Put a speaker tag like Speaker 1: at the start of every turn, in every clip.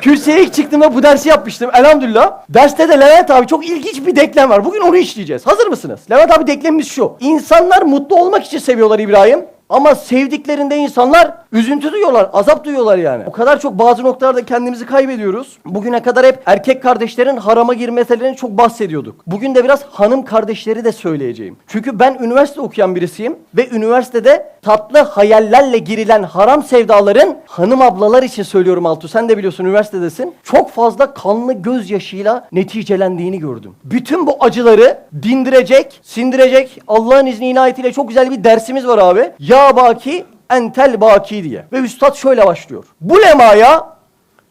Speaker 1: Kürsüye ilk çıktığımda bu dersi yapmıştım elhamdülillah. Derste de Levent abi çok ilginç bir denklem var. Bugün onu işleyeceğiz. Hazır mısınız? Levent abi denklemimiz şu. İnsanlar mutlu olmak için seviyorlar İbrahim. Ama sevdiklerinde insanlar üzüntü duyuyorlar, azap duyuyorlar yani. O kadar çok bazı noktalarda kendimizi kaybediyoruz. Bugüne kadar hep erkek kardeşlerin harama girmelerini çok bahsediyorduk. Bugün de biraz hanım kardeşleri de söyleyeceğim. Çünkü ben üniversite okuyan birisiyim ve üniversitede tatlı hayallerle girilen haram sevdaların hanım ablalar için söylüyorum Altu. Sen de biliyorsun üniversitedesin. Çok fazla kanlı gözyaşıyla neticelendiğini gördüm. Bütün bu acıları dindirecek, sindirecek Allah'ın izni inayetiyle çok güzel bir dersimiz var abi. Ya baki entel baki diye. Ve üstad şöyle başlıyor. Bu lemaya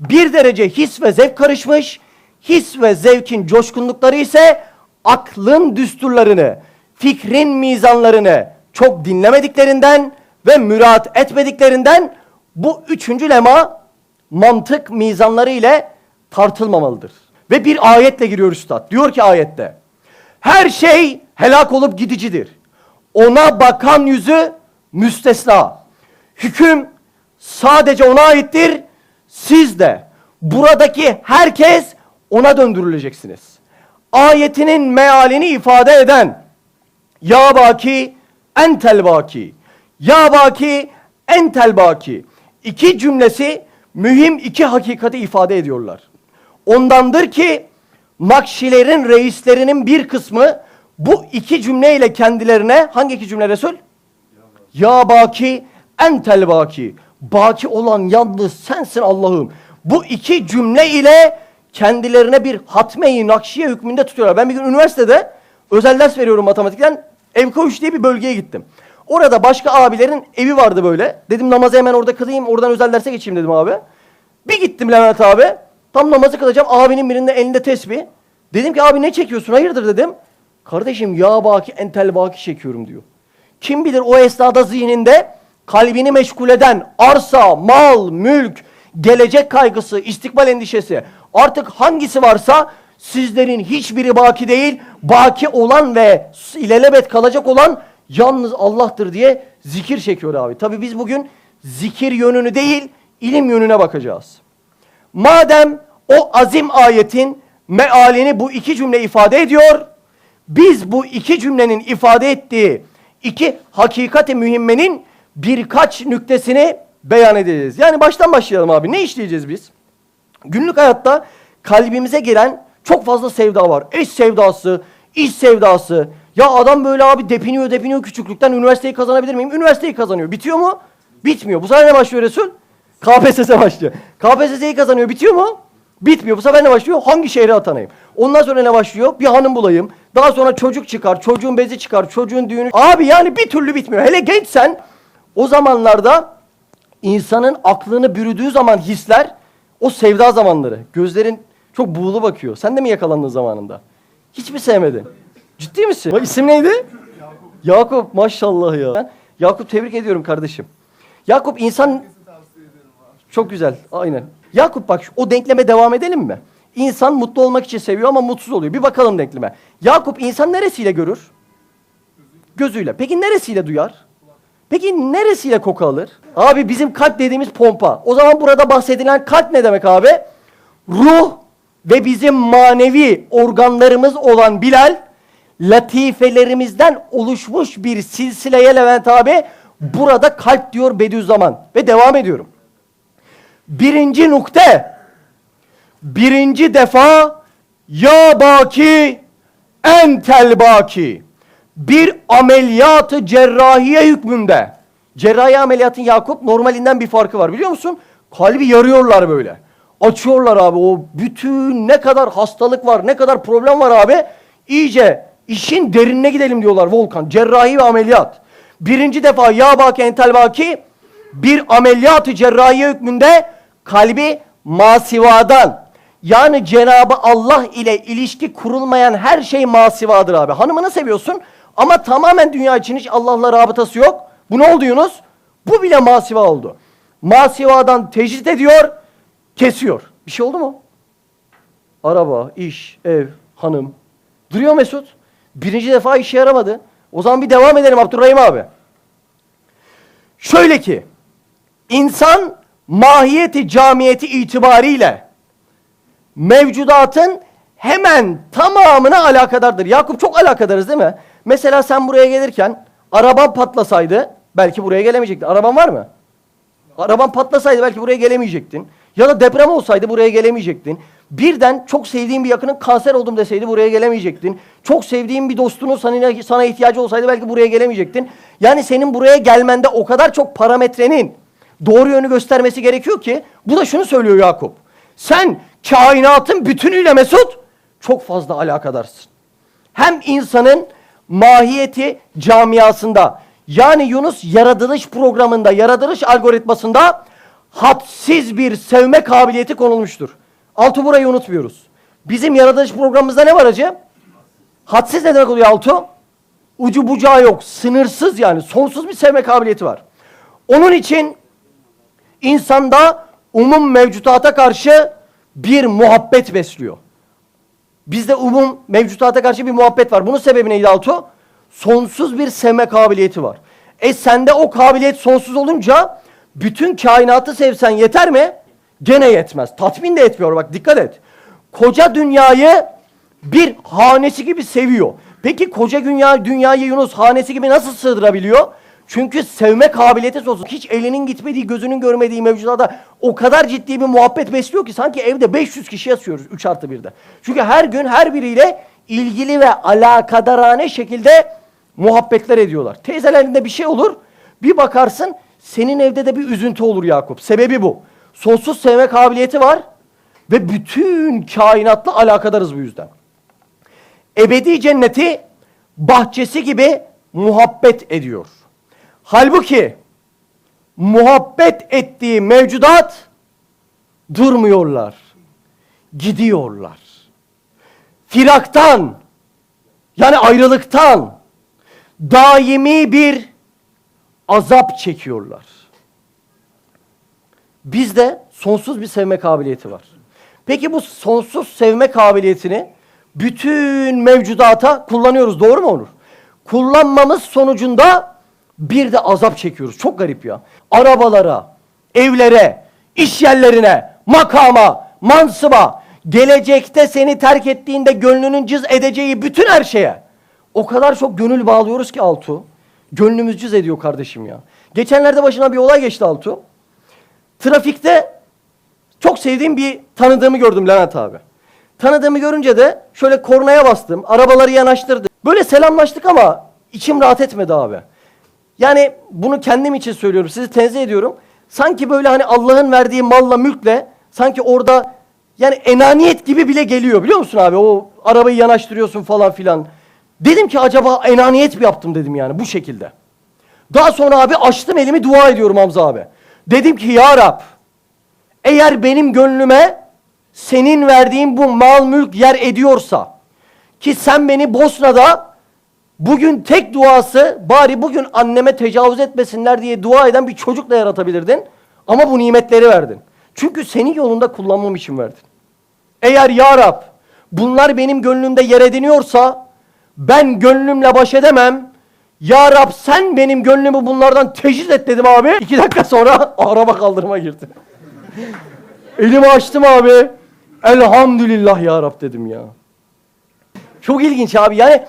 Speaker 1: bir derece his ve zevk karışmış. His ve zevkin coşkunlukları ise aklın düsturlarını, fikrin mizanlarını çok dinlemediklerinden ve müraat etmediklerinden bu üçüncü lema mantık mizanları ile tartılmamalıdır. Ve bir ayetle giriyor üstad. Diyor ki ayette. Her şey helak olup gidicidir. Ona bakan yüzü müstesna. Hüküm sadece ona aittir. Siz de buradaki herkes ona döndürüleceksiniz. Ayetinin mealini ifade eden Ya baki entel baki Ya baki entel baki iki cümlesi mühim iki hakikati ifade ediyorlar. Ondandır ki Nakşilerin reislerinin bir kısmı bu iki cümleyle kendilerine hangi iki cümle Resul? Ya baki entel baki. Baki olan yalnız sensin Allah'ım. Bu iki cümle ile kendilerine bir hatme-i nakşiye hükmünde tutuyorlar. Ben bir gün üniversitede özel ders veriyorum matematikten. Evko diye bir bölgeye gittim. Orada başka abilerin evi vardı böyle. Dedim namazı hemen orada kılayım, oradan özel derse geçeyim dedim abi. Bir gittim Levent abi. Tam namazı kılacağım. Abinin birinde elinde tesbih. Dedim ki abi ne çekiyorsun? Hayırdır dedim. Kardeşim ya baki entel baki çekiyorum diyor. Kim bilir o esnada zihninde kalbini meşgul eden arsa, mal, mülk, gelecek kaygısı, istikbal endişesi artık hangisi varsa sizlerin hiçbiri baki değil, baki olan ve ilelebet kalacak olan yalnız Allah'tır diye zikir çekiyor abi. Tabi biz bugün zikir yönünü değil, ilim yönüne bakacağız. Madem o azim ayetin mealini bu iki cümle ifade ediyor, biz bu iki cümlenin ifade ettiği iki hakikati mühimmenin birkaç nüktesini beyan edeceğiz. Yani baştan başlayalım abi. Ne işleyeceğiz biz? Günlük hayatta kalbimize giren çok fazla sevda var. Eş sevdası, iş sevdası. Ya adam böyle abi depiniyor depiniyor küçüklükten üniversiteyi kazanabilir miyim? Üniversiteyi kazanıyor. Bitiyor mu? Bitmiyor. Bu sefer ne başlıyor Resul? KPSS başlıyor. KPSS'yi kazanıyor. Bitiyor mu? Bitmiyor. Bu sefer ne başlıyor? Hangi şehre atanayım? Ondan sonra ne başlıyor? Bir hanım bulayım. Daha sonra çocuk çıkar, çocuğun bezi çıkar, çocuğun düğünü. Abi yani bir türlü bitmiyor. Hele gençsen o zamanlarda insanın aklını bürüdüğü zaman hisler o sevda zamanları. Gözlerin çok buğulu bakıyor. Sen de mi yakalandın zamanında? Hiç mi sevmedin? Ciddi misin? Bak isim neydi? Yakup. maşallah ya. Yakup tebrik ediyorum kardeşim. Yakup insan çok güzel. Aynen. Yakup bak o denkleme devam edelim mi? İnsan mutlu olmak için seviyor ama mutsuz oluyor. Bir bakalım denkleme. Yakup insan neresiyle görür? Gözüyle. Peki neresiyle duyar? Peki neresiyle koku alır? Abi bizim kalp dediğimiz pompa. O zaman burada bahsedilen kalp ne demek abi? Ruh ve bizim manevi organlarımız olan Bilal, latifelerimizden oluşmuş bir silsileye Levent abi, burada kalp diyor Bediüzzaman. Ve devam ediyorum. Birinci nokta, birinci defa ya baki entel baki bir ameliyatı cerrahiye hükmünde. Cerrahi ameliyatın Yakup normalinden bir farkı var biliyor musun? Kalbi yarıyorlar böyle. Açıyorlar abi o bütün ne kadar hastalık var, ne kadar problem var abi. İyice işin derinine gidelim diyorlar Volkan. Cerrahi ve ameliyat. Birinci defa ya baki entel baki bir ameliyatı cerrahi hükmünde kalbi masivadan yani Cenabı Allah ile ilişki kurulmayan her şey masivadır abi. Hanımını seviyorsun ama tamamen dünya için hiç Allah'la rabıtası yok. Bu ne oldu Yunus? Bu bile masiva oldu. Masivadan tecrit ediyor, kesiyor. Bir şey oldu mu? Araba, iş, ev, hanım. Duruyor Mesut. Birinci defa işe yaramadı. O zaman bir devam edelim Abdurrahim abi. Şöyle ki, insan mahiyeti camiyeti itibariyle mevcudatın hemen tamamına alakadardır. Yakup çok alakadarız değil mi? Mesela sen buraya gelirken araban patlasaydı belki buraya gelemeyecektin. Araban var mı? Araban patlasaydı belki buraya gelemeyecektin. Ya da deprem olsaydı buraya gelemeyecektin. Birden çok sevdiğin bir yakının kanser oldum deseydi buraya gelemeyecektin. Çok sevdiğin bir dostunun sana, sana ihtiyacı olsaydı belki buraya gelemeyecektin. Yani senin buraya gelmende o kadar çok parametrenin doğru yönü göstermesi gerekiyor ki bu da şunu söylüyor Yakup. Sen kainatın bütünüyle Mesut çok fazla alakadarsın. Hem insanın mahiyeti camiasında yani Yunus yaratılış programında, yaratılış algoritmasında hadsiz bir sevme kabiliyeti konulmuştur. Altı burayı unutmuyoruz. Bizim yaratılış programımızda ne var hacı? Hadsiz ne demek oluyor Altu? Ucu bucağı yok. Sınırsız yani. Sonsuz bir sevme kabiliyeti var. Onun için insanda umum mevcutata karşı bir muhabbet besliyor. Bizde umum mevcutata karşı bir muhabbet var. Bunun sebebi neydi Altu? Sonsuz bir sevme kabiliyeti var. E sende o kabiliyet sonsuz olunca bütün kainatı sevsen yeter mi? Gene yetmez. Tatmin de etmiyor bak dikkat et. Koca dünyayı bir hanesi gibi seviyor. Peki koca dünya, dünyayı Yunus hanesi gibi nasıl sığdırabiliyor? Çünkü sevme kabiliyeti sonsuz. Hiç elinin gitmediği, gözünün görmediği mevcudata o kadar ciddi bir muhabbet besliyor ki sanki evde 500 kişi yaşıyoruz 3 artı 1'de. Çünkü her gün her biriyle ilgili ve alakadarane şekilde muhabbetler ediyorlar. Teyzelerinde bir şey olur, bir bakarsın senin evde de bir üzüntü olur Yakup. Sebebi bu. Sonsuz sevme kabiliyeti var ve bütün kainatla alakadarız bu yüzden. Ebedi cenneti bahçesi gibi muhabbet ediyor. Halbuki muhabbet ettiği mevcudat durmuyorlar. Gidiyorlar. Firaktan yani ayrılıktan daimi bir azap çekiyorlar. Bizde sonsuz bir sevme kabiliyeti var. Peki bu sonsuz sevme kabiliyetini bütün mevcudata kullanıyoruz. Doğru mu Onur? Kullanmamız sonucunda bir de azap çekiyoruz. Çok garip ya. Arabalara, evlere, iş yerlerine, makama, mansıba, gelecekte seni terk ettiğinde gönlünün cız edeceği bütün her şeye. O kadar çok gönül bağlıyoruz ki Altu. Gönlümüz cız ediyor kardeşim ya. Geçenlerde başına bir olay geçti Altu. Trafikte çok sevdiğim bir tanıdığımı gördüm Levent abi. Tanıdığımı görünce de şöyle kornaya bastım. Arabaları yanaştırdım. Böyle selamlaştık ama içim rahat etmedi abi. Yani bunu kendim için söylüyorum. Sizi tenzih ediyorum. Sanki böyle hani Allah'ın verdiği malla mülkle sanki orada yani enaniyet gibi bile geliyor biliyor musun abi? O arabayı yanaştırıyorsun falan filan. Dedim ki acaba enaniyet mi yaptım dedim yani bu şekilde. Daha sonra abi açtım elimi dua ediyorum Hamza abi. Dedim ki ya Rab eğer benim gönlüme senin verdiğin bu mal mülk yer ediyorsa ki sen beni Bosna'da bugün tek duası bari bugün anneme tecavüz etmesinler diye dua eden bir çocukla yaratabilirdin. Ama bu nimetleri verdin. Çünkü senin yolunda kullanmam için verdin. Eğer ya Rab bunlar benim gönlümde yer ediniyorsa ben gönlümle baş edemem. Ya Rab sen benim gönlümü bunlardan teciz et dedim abi. İki dakika sonra araba kaldırıma girdi. Elimi açtım abi. Elhamdülillah ya Rab dedim ya. Çok ilginç abi. Yani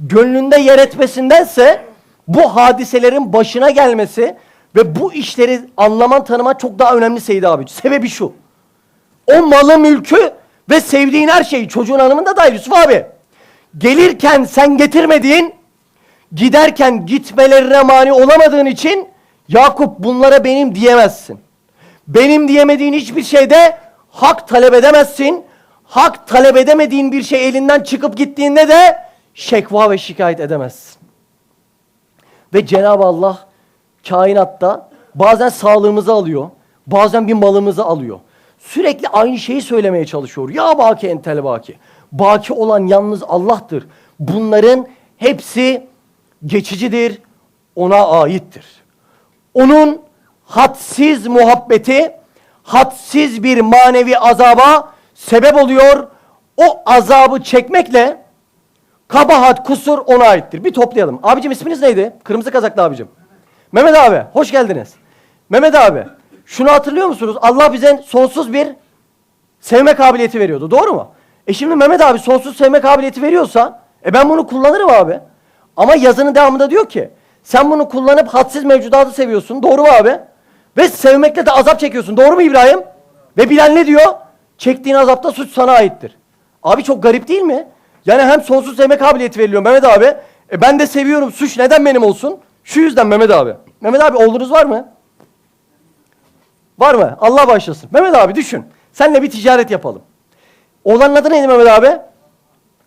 Speaker 1: gönlünde yer etmesindense bu hadiselerin başına gelmesi ve bu işleri anlaman tanıman çok daha önemli Seyit abi. Sebebi şu. O malı mülkü ve sevdiğin her şeyi çocuğun hanımında da Yusuf abi. Gelirken sen getirmediğin giderken gitmelerine mani olamadığın için Yakup bunlara benim diyemezsin. Benim diyemediğin hiçbir şeyde hak talep edemezsin. Hak talep edemediğin bir şey elinden çıkıp gittiğinde de şekva ve şikayet edemezsin. Ve Cenab-ı Allah kainatta bazen sağlığımızı alıyor, bazen bir malımızı alıyor. Sürekli aynı şeyi söylemeye çalışıyor. Ya baki entel baki. Baki olan yalnız Allah'tır. Bunların hepsi geçicidir, ona aittir. Onun hadsiz muhabbeti, hadsiz bir manevi azaba sebep oluyor. O azabı çekmekle kabahat, kusur ona aittir. Bir toplayalım. Abicim isminiz neydi? Kırmızı kazaklı abicim. Mehmet abi, hoş geldiniz. Mehmet abi, Şunu hatırlıyor musunuz? Allah bize sonsuz bir sevme kabiliyeti veriyordu. Doğru mu? E şimdi Mehmet abi sonsuz sevme kabiliyeti veriyorsa e ben bunu kullanırım abi. Ama yazının devamında diyor ki sen bunu kullanıp hadsiz mevcudatı seviyorsun. Doğru mu abi? Ve sevmekle de azap çekiyorsun. Doğru mu İbrahim? Ve Bilal ne diyor? Çektiğin azapta suç sana aittir. Abi çok garip değil mi? Yani hem sonsuz sevme kabiliyeti veriliyor Mehmet abi. E ben de seviyorum. Suç neden benim olsun? Şu yüzden Mehmet abi. Mehmet abi oğlunuz var mı? Var mı? Allah başlasın. Mehmet abi düşün. Seninle bir ticaret yapalım. Oğlanın adı neydi Mehmet abi?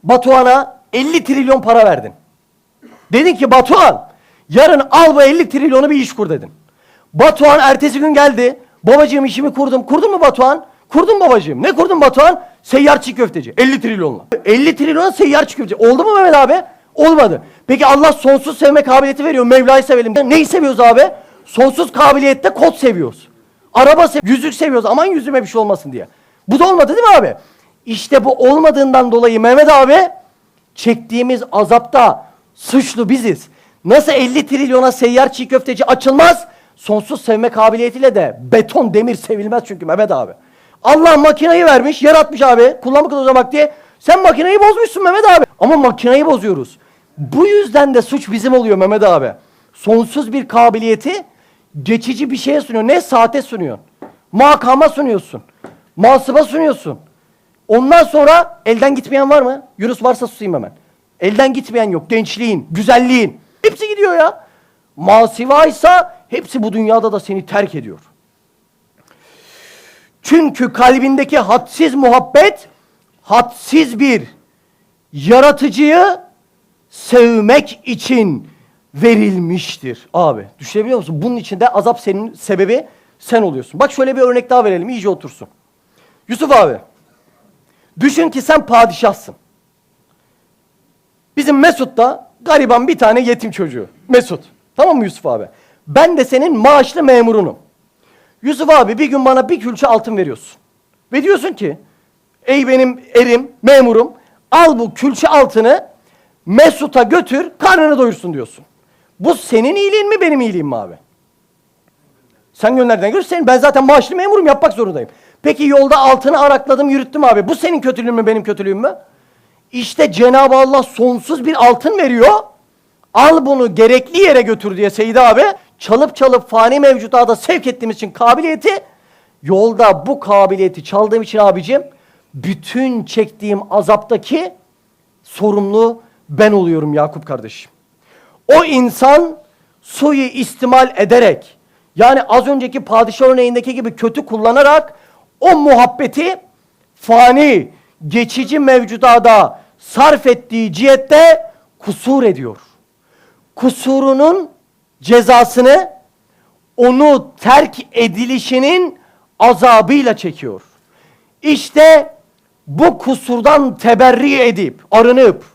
Speaker 1: Batuhan'a 50 trilyon para verdin. Dedin ki Batuhan yarın al bu 50 trilyonu bir iş kur dedin. Batuhan ertesi gün geldi. Babacığım işimi kurdum. Kurdun mu Batuhan? Kurdum babacığım. Ne kurdun Batuhan? Seyyar çiğ köfteci. 50 trilyonla. 50 trilyon seyyar çiğ köfteci. Oldu mu Mehmet abi? Olmadı. Peki Allah sonsuz sevme kabiliyeti veriyor. Mevla'yı sevelim. Neyi seviyoruz abi? Sonsuz kabiliyette kod seviyoruz. Araba seviyoruz. Yüzük seviyoruz. Aman yüzüme bir şey olmasın diye. Bu da olmadı değil mi abi? İşte bu olmadığından dolayı Mehmet abi çektiğimiz azapta suçlu biziz. Nasıl 50 trilyona seyyar çiğ köfteci açılmaz? Sonsuz sevme kabiliyetiyle de beton demir sevilmez çünkü Mehmet abi. Allah makinayı vermiş, yaratmış abi. Kullanmak kılamak diye. Sen makinayı bozmuşsun Mehmet abi. Ama makinayı bozuyoruz. Bu yüzden de suç bizim oluyor Mehmet abi. Sonsuz bir kabiliyeti geçici bir şeye sunuyor. Ne? Saate sunuyorsun. Makama sunuyorsun. Masıba sunuyorsun. Ondan sonra elden gitmeyen var mı? Yunus varsa susayım hemen. Elden gitmeyen yok. Gençliğin, güzelliğin. Hepsi gidiyor ya. Masivaysa hepsi bu dünyada da seni terk ediyor. Çünkü kalbindeki hadsiz muhabbet hadsiz bir yaratıcıyı sevmek için verilmiştir. Abi düşünebiliyor musun? Bunun içinde azap senin sebebi sen oluyorsun. Bak şöyle bir örnek daha verelim iyice otursun. Yusuf abi. Düşün ki sen padişahsın. Bizim Mesut da gariban bir tane yetim çocuğu. Mesut. Tamam mı Yusuf abi? Ben de senin maaşlı memurunum. Yusuf abi bir gün bana bir külçe altın veriyorsun. Ve diyorsun ki ey benim erim, memurum al bu külçe altını Mesut'a götür karnını doyursun diyorsun. Bu senin iyiliğin mi benim iyiliğim mi abi? Sen gönderdiğine göre senin. Ben zaten maaşlı memurum yapmak zorundayım. Peki yolda altını arakladım yürüttüm abi. Bu senin kötülüğün mü benim kötülüğüm mü? İşte Cenab-ı Allah sonsuz bir altın veriyor. Al bunu gerekli yere götür diye Seyit abi. Çalıp çalıp fani mevcudata sevk ettiğimiz için kabiliyeti yolda bu kabiliyeti çaldığım için abicim bütün çektiğim azaptaki sorumlu ben oluyorum Yakup kardeşim. O insan suyu istimal ederek yani az önceki padişah örneğindeki gibi kötü kullanarak o muhabbeti fani, geçici mevcudada sarf ettiği cihette kusur ediyor. Kusurunun cezasını onu terk edilişinin azabıyla çekiyor. İşte bu kusurdan teberri edip, arınıp,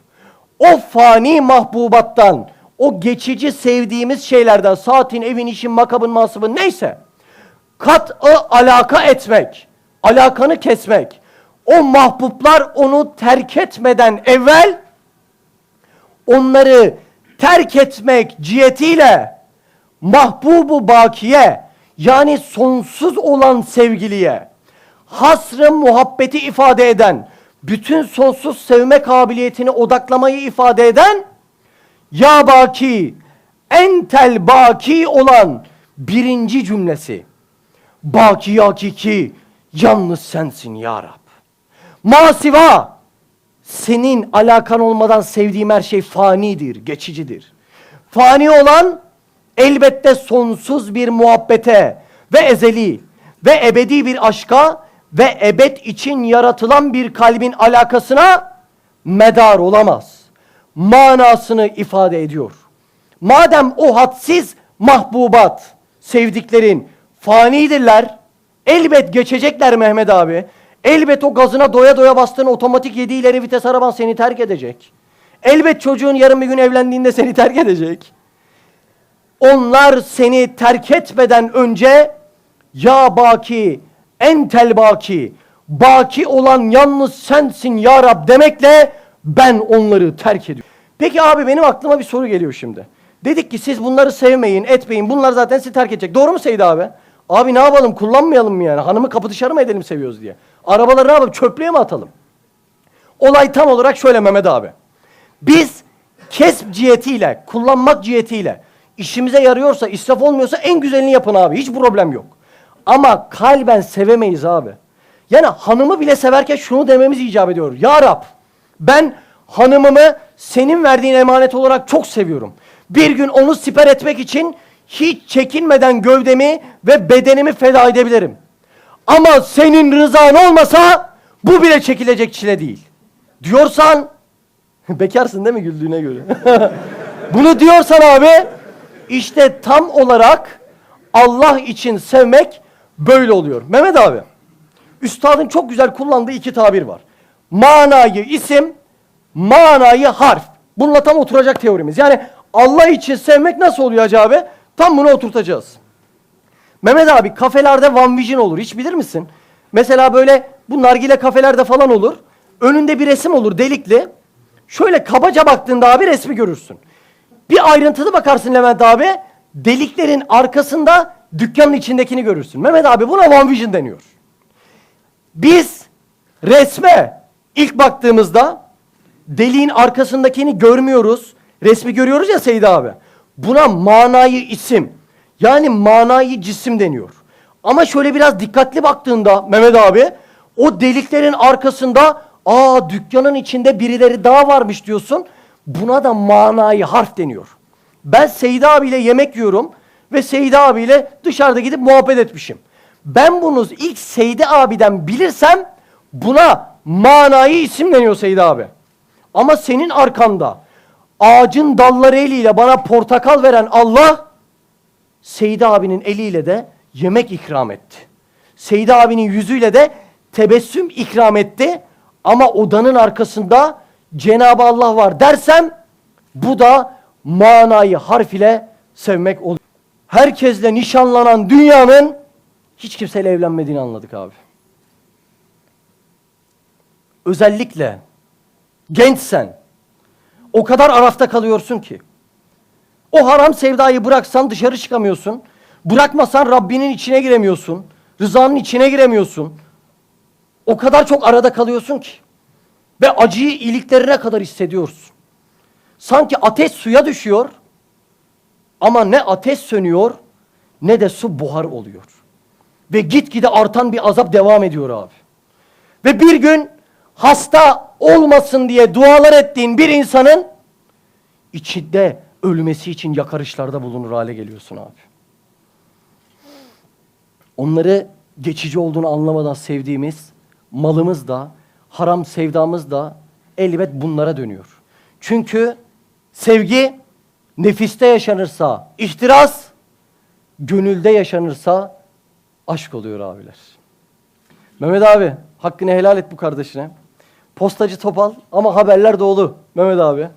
Speaker 1: o fani mahbubattan, o geçici sevdiğimiz şeylerden, saatin, evin, işin, makabın, masabın neyse, kat'ı alaka etmek, alakanı kesmek, o mahbublar onu terk etmeden evvel, onları terk etmek cihetiyle, mahbubu bakiye, yani sonsuz olan sevgiliye, hasrı muhabbeti ifade eden, bütün sonsuz sevme kabiliyetini odaklamayı ifade eden, ya baki, entel baki olan birinci cümlesi. Baki hakiki, yalnız sensin ya Rab. Masiva, senin alakan olmadan sevdiğim her şey fanidir, geçicidir. Fani olan elbette sonsuz bir muhabbete ve ezeli ve ebedi bir aşka ve ebed için yaratılan bir kalbin alakasına medar olamaz. Manasını ifade ediyor. Madem o hadsiz mahbubat, sevdiklerin fanidirler, elbet geçecekler Mehmet abi. Elbet o gazına doya doya bastığın otomatik yedi ileri vites araban seni terk edecek. Elbet çocuğun yarın bir gün evlendiğinde seni terk edecek. Onlar seni terk etmeden önce ya baki entel baki baki olan yalnız sensin ya Rab demekle ben onları terk ediyorum. Peki abi benim aklıma bir soru geliyor şimdi. Dedik ki siz bunları sevmeyin, etmeyin. Bunlar zaten sizi terk edecek. Doğru mu Seyit abi? Abi ne yapalım kullanmayalım mı yani? Hanımı kapı dışarı mı edelim seviyoruz diye. Arabaları ne yapalım çöplüğe mi atalım? Olay tam olarak şöyle Mehmet abi. Biz kesp cihetiyle, kullanmak cihetiyle işimize yarıyorsa, israf olmuyorsa en güzelini yapın abi. Hiç problem yok. Ama kalben sevemeyiz abi. Yani hanımı bile severken şunu dememiz icap ediyor. Ya Rab ben hanımımı senin verdiğin emanet olarak çok seviyorum. Bir gün onu siper etmek için hiç çekinmeden gövdemi ve bedenimi feda edebilirim. Ama senin rızan olmasa bu bile çekilecek çile değil. Diyorsan bekarsın değil mi güldüğüne göre? Bunu diyorsan abi işte tam olarak Allah için sevmek böyle oluyor. Mehmet abi üstadın çok güzel kullandığı iki tabir var. Manayı isim, manayı harf. Bununla tam oturacak teorimiz. Yani Allah için sevmek nasıl oluyor Hacı abi? Tam bunu oturtacağız. Mehmet abi kafelerde One Vision olur. Hiç bilir misin? Mesela böyle bu nargile kafelerde falan olur. Önünde bir resim olur delikli. Şöyle kabaca baktığında abi resmi görürsün. Bir ayrıntılı bakarsın Levent abi. Deliklerin arkasında dükkanın içindekini görürsün. Mehmet abi buna One Vision deniyor. Biz resme ilk baktığımızda deliğin arkasındakini görmüyoruz. Resmi görüyoruz ya Seyit abi. Buna manayı isim yani manayı cisim deniyor. Ama şöyle biraz dikkatli baktığında Mehmet abi o deliklerin arkasında aa dükkanın içinde birileri daha varmış diyorsun. Buna da manayı harf deniyor. Ben Seyit abiyle yemek yiyorum ve Seyit abiyle dışarıda gidip muhabbet etmişim. Ben bunu ilk Seydi abiden bilirsem buna manayı isim deniyor Seydi abi. Ama senin arkanda ağacın dalları eliyle bana portakal veren Allah Seydi abinin eliyle de yemek ikram etti. Seydi abinin yüzüyle de tebessüm ikram etti. Ama odanın arkasında Cenab-ı Allah var dersem bu da manayı harf ile sevmek oluyor. Herkesle nişanlanan dünyanın hiç kimseyle evlenmediğini anladık abi. Özellikle gençsen o kadar arafta kalıyorsun ki. O haram sevdayı bıraksan dışarı çıkamıyorsun. Bırakmasan Rabbinin içine giremiyorsun. Rızanın içine giremiyorsun. O kadar çok arada kalıyorsun ki. Ve acıyı iliklerine kadar hissediyorsun. Sanki ateş suya düşüyor. Ama ne ateş sönüyor ne de su buhar oluyor. Ve gitgide artan bir azap devam ediyor abi. Ve bir gün hasta olmasın diye dualar ettiğin bir insanın içinde ölmesi için yakarışlarda bulunur hale geliyorsun abi. Onları geçici olduğunu anlamadan sevdiğimiz malımız da, haram sevdamız da elbet bunlara dönüyor. Çünkü sevgi nefiste yaşanırsa ihtiras, gönülde yaşanırsa aşk oluyor abiler. Mehmet abi hakkını helal et bu kardeşine. Postacı Topal ama haberler dolu Mehmet abi.